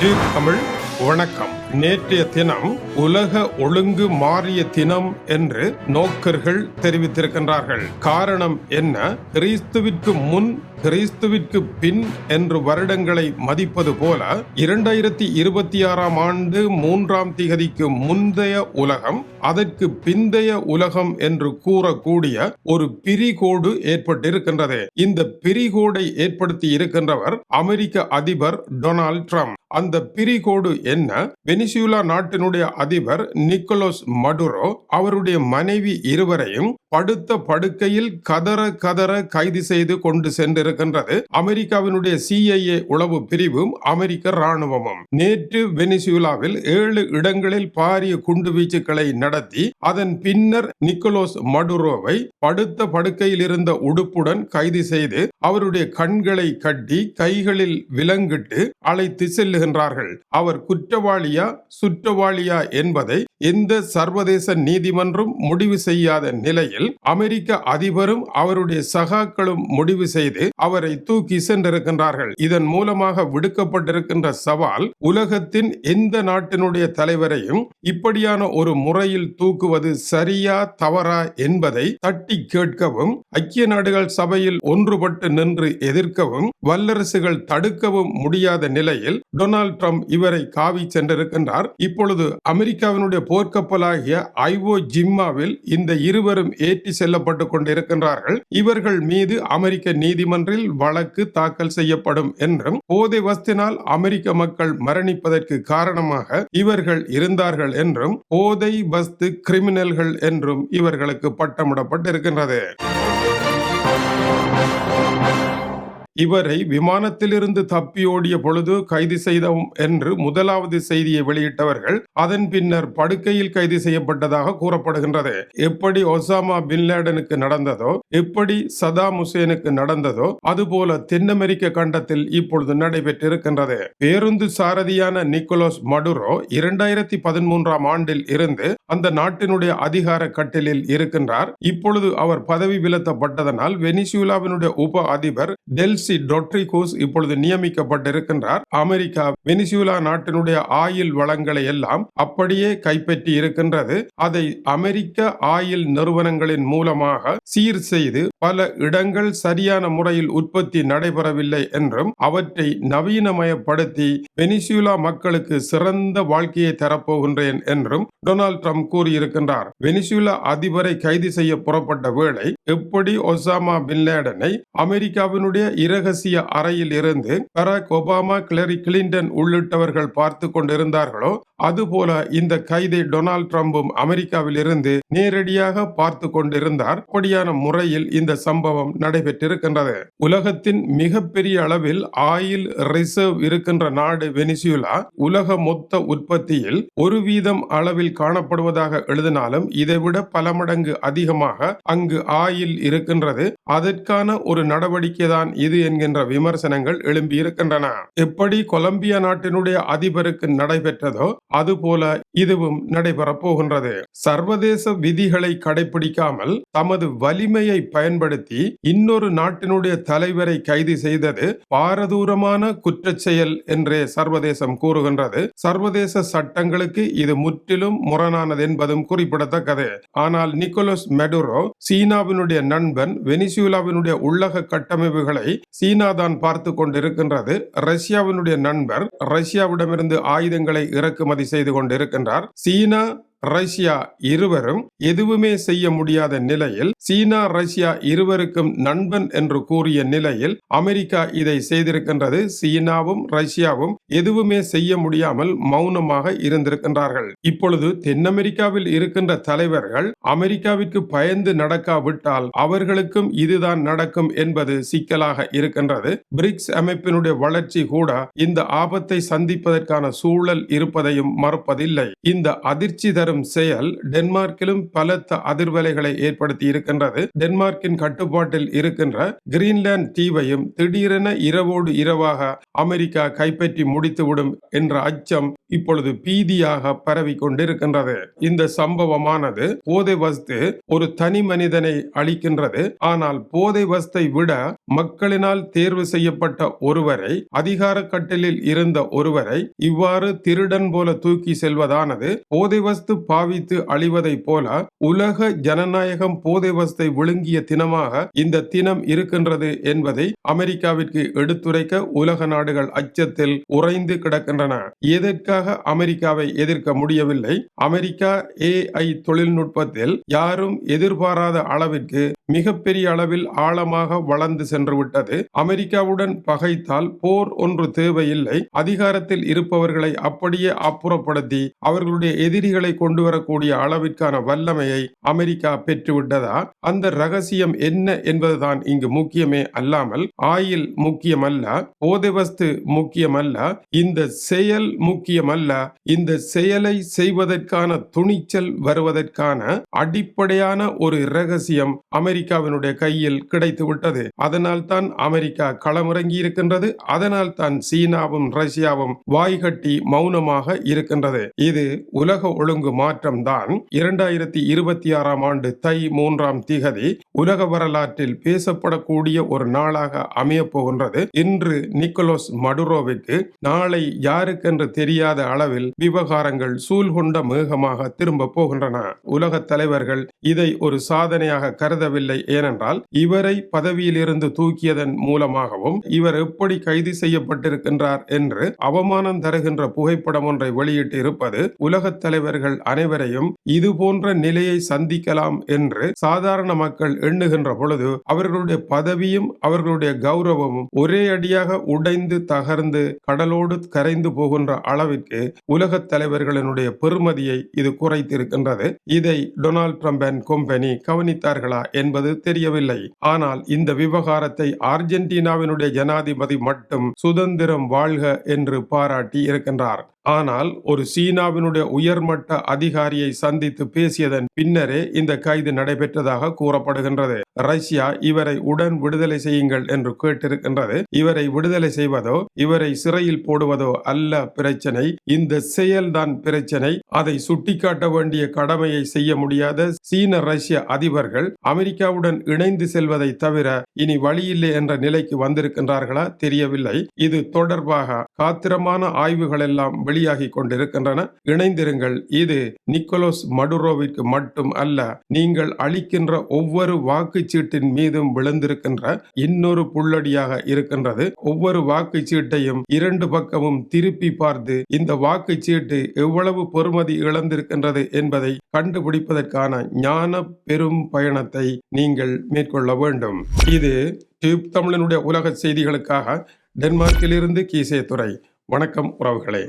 G Tamil வணக்கம். நேற்றைய தினம் உலக ஒழுங்கு மாறிய தினம் என்று நோக்கர்கள் தெரிவித்திருக்கின்றார்கள். காரணம் என்ன? கிறிஸ்துவிற்கு முன் கிறிஸ்துவிற்கு பின் என்று வருடங்களை மதிப்பது போல இரண்டாயிரத்தி இருபத்தி ஆறாம் ஆண்டு மூன்றாம் திகதிக்கு முந்தைய உலகம் அதற்கு பிந்தைய உலகம் என்று கூறக்கூடிய ஒரு பிரிகோடு ஏற்பட்டிருக்கின்றது. இந்த பிரிகோடை ஏற்படுத்தி இருக்கின்றவர் அமெரிக்க அதிபர் டொனால்ட் ட்ரம்ப். அந்த பிரிகோடு என்ன? வெனிசுலா நாட்டினுடைய அதிபர் நிக்கோலோஸ் மடுரோ அவருடைய மனைவி இருவரையும் படுத்த படுக்கையில் கதற கதற கைது செய்து கொண்டு சென்றிருக்கின்றது. அமெரிக்காவினுடைய சிஐஏ உளவு பிரிவும் அமெரிக்க ராணுவமும் நேற்று வெனிசுலாவில் ஏழு இடங்களில் பாரிய குண்டுவீச்சுக்களை நடத்தி அதன் பின்னர் நிக்கோலோஸ் மடுரோவை படுத்த படுக்கையில் இருந்த உடுப்புடன் கைது செய்து அவருடைய கண்களை கட்டி கைகளில் விலங்கிட்டு அழைத்து செல்லுகின்றார்கள். அவர் குற்றவாளியா சுற்றவாளியா என்பதை எந்த சர்வதேச நீதிமன்றம் முடிவு செய்யாத நிலையில் அமெரிக்க அதிபரும் அவருடைய சகாக்களும் முடிவு செய்து அவரை தூக்கி சென்றிருக்கின்றார்கள். இதன் மூலமாக விடுக்கப்பட்டிருக்கின்ற சவால் உலகத்தின் எந்த நாட்டினுடைய தலைவரையும் இப்படியான ஒரு முறையில் தூக்குவது சரியா தவறா என்பதை தட்டி கேட்கவும் ஐக்கிய நாடுகள் சபையில் ஒன்றுபட்டு நின்று எதிர்க்கவும் வல்லரசுகள் தடுக்கவும் முடியாத நிலையில் டொனால்ட் ட்ரம்ப் இவரை காவி சென்றிருக்கின்றார். இப்பொழுது அமெரிக்காவினுடைய போர்க்கப்பலாகிய ஐவோ ஜிம்மாவில் இந்த இருவரும் ஏற்றி செல்லப்பட்டு கொண்டிருக்கின்றார்கள். இவர்கள் மீது அமெரிக்க நீதிமன்றில் வழக்கு தாக்கல் செய்யப்படும் என்றும் போதை வஸ்தினால் அமெரிக்க மக்கள் மரணிப்பதற்கு காரணமாக இவர்கள் இருந்தார்கள் என்றும் போதை வஸ்து கிரிமினல்கள் என்றும் இவர்களுக்கு பட்டமிடப்பட்டிருக்கின்றது. இவரை விமானத்திலிருந்து தப்பியோடிய பொழுது கைது செய்தோம் என்று முதலாவது செய்தியை வெளியிட்டவர்கள் அதன் பின்னர் படுக்கையில் கைது செய்யப்பட்டதாக கூறப்படுகின்றது. எப்படி ஒசாமா பின்லேடனுக்கு நடந்ததோ எப்படி சதாம் ஹுசேனுக்கு நடந்ததோ அதுபோல தென் அமெரிக்க கண்டத்தில் இப்பொழுது நடைபெற்றிருக்கின்றது. பேருந்து சாரதியான நிக்கோலஸ் மடுரோ இரண்டாயிரத்தி பதிமூன்றாம் ஆண்டில் இருந்து அந்த நாட்டினுடைய அதிகார கட்டிலில் இருக்கின்றார். இப்பொழுது அவர் பதவி விலத்தப்பட்டதனால் வெனிசுலாவினுடைய உப அதிபர் டெல் எல்சி டொட்ரிகோஸ் இப்பொழுது நியமிக்கப்பட்டிருக்கின்றார். அமெரிக்கா வெனிசுலா நாட்டினுடைய ஆயில் வளங்களை எல்லாம் அப்படியே கைப்பற்றி இருக்கின்றது. அதை அமெரிக்க ஆயில் நிறுவனங்களின் மூலமாக சீர் செய்து பல இடங்கள் சரியான முறையில் உற்பத்தி நடைபெறவில்லை என்றும் அவற்றை நவீனமயப்படுத்தி வெனிசுலா மக்களுக்கு சிறந்த வாழ்க்கையை தரப்போகின்றேன் என்றும் டொனால்ட் ட்ரம்ப் கூறியிருக்கின்றார். வெனிசுலா அதிபரை கைது செய்ய புறப்பட்ட வேளை எப்படி ஒசாமா பின்லேடனை அமெரிக்காவினுடைய இரகசிய அறையில் இருந்து பராக் ஒபாமா கிளரி கிளின்டன் உள்ளிட்டவர்கள் பார்த்து கொண்டிருந்தார்களோ அதுபோல இந்த கைதை டொனால்ட் ட்ரம்பும் அமெரிக்காவில் இருந்து நேரடியாக பார்த்து கொண்டிருந்தார். அப்படியான முறையில் இந்த சம்பவம் நடைபெற்றிருக்கின்றது. உலகத்தின் மிகப்பெரிய அளவில் ஆயில் ரிசர்வ் இருக்கின்ற நாடு வெனிசுலா. உலக மொத்த உற்பத்தியில் ஒரு வீதம் அளவில் காணப்படுவதாக எழுதினாலும் இதைவிட பல மடங்கு அதிகமாக அங்கு ஆயில் இருக்கின்றது. அதற்கான ஒரு நடவடிக்கை தான் இது என்கின்ற விமர்சனங்கள் எழும்பி இருக்கின்றன எப்படி கொலம்பியா நாட்டினுடைய அதிபருக்கு நடைபெற்றதோ அதுபோல இதுவும் நடைபெறப் போகின்றது. சர்வதேச விதிகளை கடைபிடிக்காமல் தமது வலிமையை பயன்படுத்தி இன்னொரு நாட்டினுடைய தலைவரை கைது செய்தது பாரதூரமான குற்றச்செயல் என்றே சர்வதேசம் கூறுகின்றது. சர்வதேச சட்டங்களுக்கு இது முற்றிலும் முரணானது என்பதும் குறிப்பிடத்தக்கது. ஆனால் நிக்கோலஸ் மெடுரோ சீனாவினுடைய நண்பன் வெனிசு வெனிசுலாவினுடைய உள்ளக கட்டமைப்புகளை சீனா தான் பார்த்து கொண்டிருக்கின்றது. ரஷ்யாவினுடைய நண்பர் ரஷ்யாவிடமிருந்து ஆயுதங்களை இறக்குமதி செய்து கொண்டிருக்கின்றார். சீனா ரஷ்யா இருவரும் எதுவுமே செய்ய முடியாத நிலையில் சீனா ரஷ்யா இருவருக்கும் நண்பன் என்று கூறிய நிலையில் அமெரிக்கா இதை செய்திருக்கின்றது. சீனாவும் ரஷ்யாவும் எதுவுமே செய்ய முடியாமல் மௌனமாக இருந்திருக்கின்றார்கள். இப்பொழுது தென் அமெரிக்காவில் இருக்கின்ற தலைவர்கள் அமெரிக்காவிற்கு பயந்து நடக்காவிட்டால் அவர்களுக்கும் இதுதான் நடக்கும் என்பது சிக்கலாக இருக்கின்றது. பிரிக்ஸ் அமைப்பினுடைய வளர்ச்சி கூட இந்த ஆபத்தை சந்திப்பதற்கான சூழல் இருப்பதையும் மறுப்பதில்லை. இந்த அதிர்ச்சி தரும் வரும் செயல் டென்மார்க்கிலும் பலத்த அதிர்வலைகளை ஏற்படுத்தி இருக்கின்றது. டென்மார்க்கின் கட்டுப்பாட்டில் இருக்கின்ற கிரீன்லாந்து தீவையும் திடீரென இரவோடு இரவாக அமெரிக்கா கைப்பற்றி முடித்துவிடும் என்ற அச்சம் இப்பொழுது பீதியாக பரவி கொண்டிருக்கின்றது. இந்த சம்பவமானது போதை வஸ்து ஒரு தனி மனிதனை அளிக்கின்றது ஆனால் போதை வஸ்தை விட மக்களினால் தேர்வு செய்யப்பட்ட ஒருவரை அதிகார கட்டிலில் இருந்த ஒருவரை இவ்வாறு திருடன் போல தூக்கி செல்வதானது. போதை வஸ்து பாவித்து அழிவதைப் போல உலக ஜனநாயகம் போதைவசத்தை விழுங்கிய தினமாக இந்த தினம் இருக்கின்றது என்பதை அமெரிக்காவிற்கு எடுத்துரைக்க உலக நாடுகள் அச்சத்தில் உறைந்து கிடக்கின்றன. எதற்காக அமெரிக்காவை எதிர்க்க முடியவில்லை? அமெரிக்கா ஏஐ தொழில்நுட்பத்தில் யாரும் எதிர்பாராத அளவிற்கு மிகப்பெரிய அளவில் ஆழமாக வளர்ந்து சென்று விட்டது அமெரிக்காவுடன் பகைத்தால் போர் ஒன்று தேவையில்லை. அதிகாரத்தில் இருப்பவர்களை அப்படியே அப்புறப்படுத்தி அவர்களுடைய எதிரிகளை கொண்டு கொண்டு வரக்கூடிய அளவிற்கான வல்லமையை அமெரிக்கா பெற்றுவிட்டதா? அந்த ரகசியம் என்ன என்பதுதான் இங்கு முக்கியமே அல்லாமல் ஆயில் முக்கியமல்ல போதைவஸ்து முக்கியமல்ல இந்த செயல் முக்கியமல்ல இந்த செயலை செய்வதற்கான துணிச்சல் வருவதற்கான அடிப்படையான ஒரு ரகசியம் அமெரிக்காவினுடைய கையில் கிடைத்து விட்டது அதனால் தான் அமெரிக்கா களமிறங்கி இருக்கின்றது அதனால் தான் சீனாவும் ரஷ்யாவும் வாய்கட்டி மௌனமாக இருக்கின்றது. இது உலக ஒழுங்கு மாற்றம் தான் இரண்டாயிரத்தி இருபத்தி ஆறாம் ஆண்டு தை மூன்றாம் திகதி உலக வரலாற்றில் பேசப்படக்கூடிய ஒரு நாளாக அமையப் போகின்றது. இன்று நிக்கோலோஸ் மடுரோவிற்கு நாளை யாருக்கென்று தெரியாத அளவில் விவகாரங்கள் சூழ்கொண்ட மேகமாக திரும்ப போகின்றன. உலக தலைவர்கள் இதை ஒரு சாதனையாக கருதவில்லை. ஏனென்றால் இவரை பதவியிலிருந்து தூக்கியதன் மூலமாகவும் இவர் எப்படி கைது செய்யப்பட்டிருக்கின்றார் என்று அவமானம் தருகின்ற புகைப்படம் ஒன்றை வெளியிட்டு இருப்பது உலகத் தலைவர்கள் அனைவரையும் இது போன்ற நிலையை சந்திக்கலாம் என்று சாதாரண மக்கள் எண்ணுகின்ற பொழுது அவர்களுடைய பதவியும் அவர்களுடைய கௌரவமும் ஒரே அடியாக உடைந்து தகர்ந்து கடலோடு கரைந்து போகின்ற அளவிற்கு உலக தலைவர்களினுடைய பெருமதியை இது குறைத்திருக்கின்றது. இதை டொனால்ட் ட்ரம்ப் அண்ட் கம்பெனி கவனித்தார்களா என்பது தெரியவில்லை. ஆனால் இந்த விவகாரத்தை அர்ஜென்டினாவினுடைய ஜனாதிபதி மட்டும் சுதந்திரம் வாழ்க என்று பாராட்டி இருக்கின்றார். ஆனால் ஒரு சீனாவினுடைய உயர்மட்ட அதிகாரியை சந்தித்து பேசியதன் பின்னரே இந்த கைது நடைபெற்றதாக கூறப்படுகின்றது. ரஷ்யா இவரை உடன் விடுதலை செய்யுங்கள் என்று கேட்டிருக்கின்றது. இவரை விடுதலை செய்வதோ இவரை சிறையில் போடுவதோ அல்ல பிரச்சனை. இந்த செயல்தான் பிரச்சனை. அதை சுட்டிக்காட்ட வேண்டிய கடமையை செய்ய முடியாத சீன ரஷ்ய அதிபர்கள் அமெரிக்காவுடன் இணைந்து செல்வதை தவிர இனி வழியில்லை என்ற நிலைக்கு வந்திருக்கின்றார்களா தெரியவில்லை. இது தொடர்பாக காத்திரமான ஆய்வுகள் எல்லாம் வெளியாகி கொண்டிருக்கின்றன. இணைந்திருங்கள். இது நிக்கோலோஸ் மடுரோவிற்கு மட்டும் அல்ல நீங்கள் அளிக்கின்ற ஒவ்வொரு வாக்குச்சீட்டின் மீதும் விழுந்திருக்கின்ற இன்னொரு புள்ளடியாக இருக்கின்றது. ஒவ்வொரு வாக்குச்சீட்டையும் இரண்டு பக்கமும் திருப்பி பார்த்து இந்த வாக்குச்சீட்டு எவ்வளவு பொறுமதி இழந்திருக்கின்றது என்பதை கண்டுபிடிப்பதற்கான ஞான பெரும் பயணத்தை நீங்கள் மேற்கொள்ள வேண்டும். இது டியூப் தமிழனுடைய உலக செய்திகளுக்காக டென்மார்க்கிலிருந்து கீசே துறை வணக்கம் உறவுகளே.